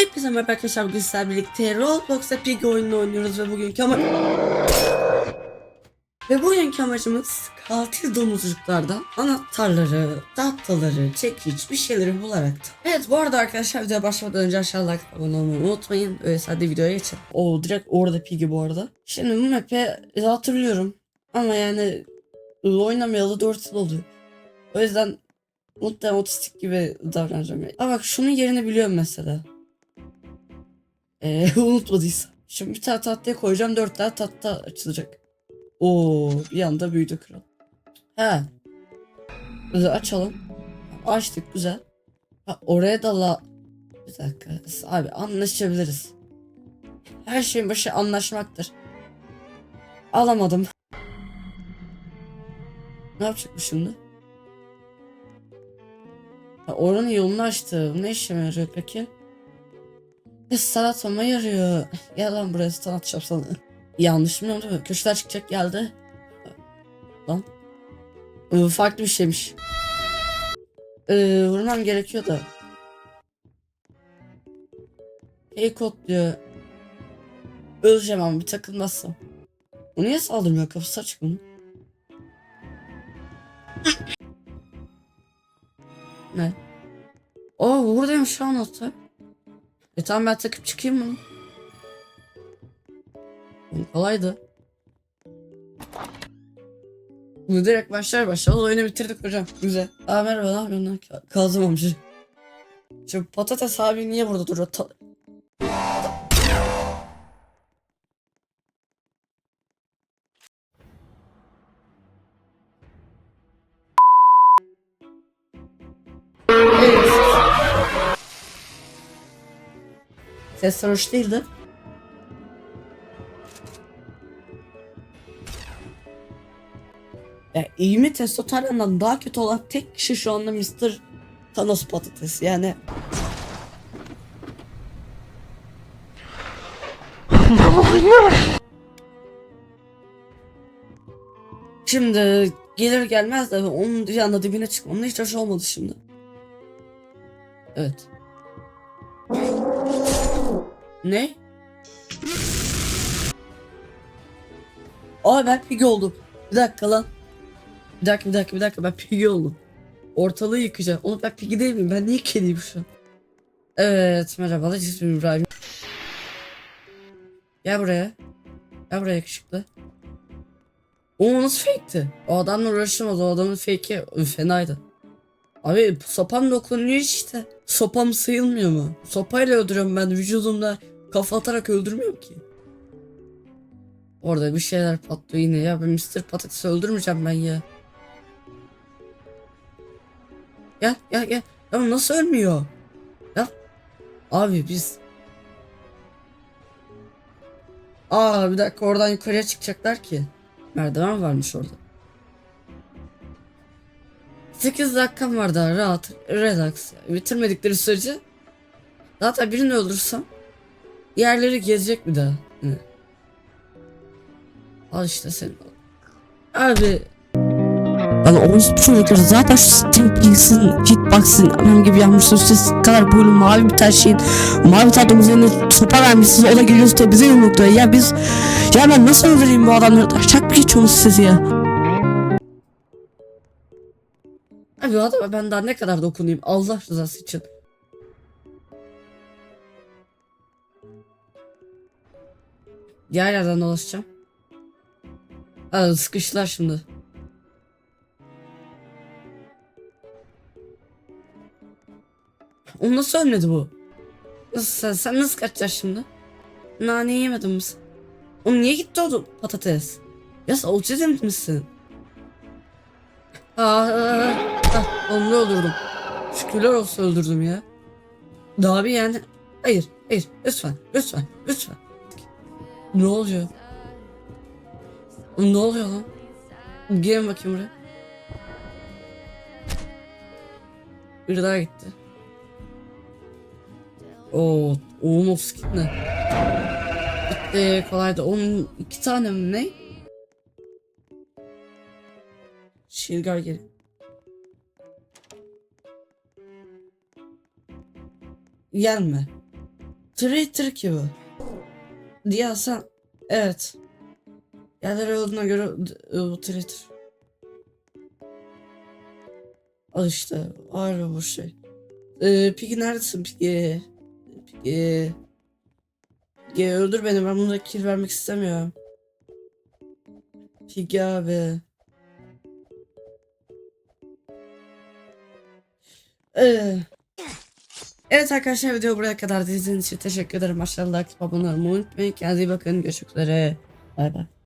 Hepinize merhaba arkadaşlar bugün sizlerle birlikte Roblox'ta Piggy oyununu oynuyoruz ve bugünkü ama ve bugünkü amacımız katil domuzcuklardan anahtarları, tahtaları, çekiç bir şeyleri bularak Evet bu arada arkadaşlar videoya başlamadan önce aşağı like abone unutmayın. Öyle hadi videoya geçelim. O direkt orada Piggy bu arada. Şimdi bu map'i hatırlıyorum ama yani oynamayalı 4 yıl oluyor. O yüzden muhtemelen otistik gibi davranacağım. Ama bak şunun yerini biliyorum mesela. Eee unutmadıysa. Şimdi bir tane tahtaya koyacağım dört tane tahta açılacak. Oo bir anda büyüdü kral. He. Güzel açalım. Açtık güzel. Ha, oraya da la... Bir dakika. Abi anlaşabiliriz. Her şeyin başı anlaşmaktır. Alamadım. Ne yapacak bu şimdi? Ha, oranın yolunu açtı. Ne işe yarıyor peki? Ne sanat olma yarıyor. Gel lan buraya sanat sana. Yanlış mı oldu? Köşeler çıkacak geldi. Lan. Ee, farklı bir şeymiş. Ee, vurmam gerekiyor da. Hey kod diyor. Öleceğim ama bir takılmazsam. O niye saldırmıyor? Kafası açık bunun. ne? Oo buradayım şu an hatta. E tamam ben takıp çıkayım mı? Kolaydı. Bu direkt başlar başlar oyunu bitirdik hocam. Güzel. Aa merhaba lan? Ka- Kazım amca. Şu patates abi niye burada duruyor? Ses sarhoş değildi. Ya iyi mi Testosteron'dan daha kötü olan tek kişi şu anda Mr. Thanos patates yani. Şimdi gelir gelmez de onun anda dibine çıkmam hiç hoş olmadı şimdi. Evet. Ne? Aa ben Piggy oldum. Bir dakika lan. Bir dakika bir dakika bir dakika ben Piggy oldum. Ortalığı yıkacağım. Oğlum ben Piggy değil miyim? Ben niye kediyim şu an? Evet merhabalar ismim İbrahim. Gel buraya. Gel buraya yakışıklı. O nasıl fake'ti? O adamla uğraşamaz. O adamın fake'i fenaydı. Abi sopam dokunuyor işte. Sopam sayılmıyor mu? Sopayla öldürüyorum ben vücudumda kafa atarak öldürmüyorum ki. Orada bir şeyler patlıyor yine ya ben Mr. Patates'i öldürmeyeceğim ben ya. Gel gel gel. Ya nasıl ölmüyor? Ya. Abi biz. Aa bir dakika oradan yukarıya çıkacaklar ki. Merdiven varmış orada. 8 dakikam var daha rahat, relax. Bitirmedikleri sürece zaten birini öldürsem yerleri gezecek bir daha. Hı. Al işte sen. Abi yani orospu çocukları zaten şu Steam Pigs'in Hitbox'in anam gibi yanmışsın siz kadar boylu mavi bir tane şeyin mavi domuzun eline sopa vermişsiniz o da geliyorsunuz da bize yumrukluyor ya biz ya ben nasıl öldüreyim bu adamları taşak mı geçiyorsunuz siz ya Abi o adama ben daha ne kadar dokunayım Allah rızası için. Diğer yerden dolaşacağım. Aa, sıkıştılar şimdi. O nasıl ölmedi bu? Nasıl sen, sen nasıl kaçacaksın şimdi? Nane yemedin mi sen? Niye gitti o patates? Ya sen otizm misin? Aa, ah, onu öldürdüm. Şükürler olsun öldürdüm ya. Daha bir yani. Hayır, hayır. Lütfen, lütfen, lütfen. Ne oluyor? Ne oluyor lan? Gelin bakayım buraya. Bir daha gitti. Oo, oğlum of ne? Bitti kolaydı. Onun iki tane mi ne? Şilgar geri. Gelme. Traitor ki bu. Diye sen evet. Yerler olduğuna göre d- bu traitor. Al işte ağır bu şey. Ee, Piggy neredesin Piggy? Piggy. Piggy öldür beni ben bunda kill vermek istemiyorum. Piggy abi. Evet arkadaşlar video buraya kadar izlediğiniz için teşekkür ederim. Aşağıda like abone olmayı unutmayın. Kendinize iyi bakın. Görüşmek üzere. Bay bay.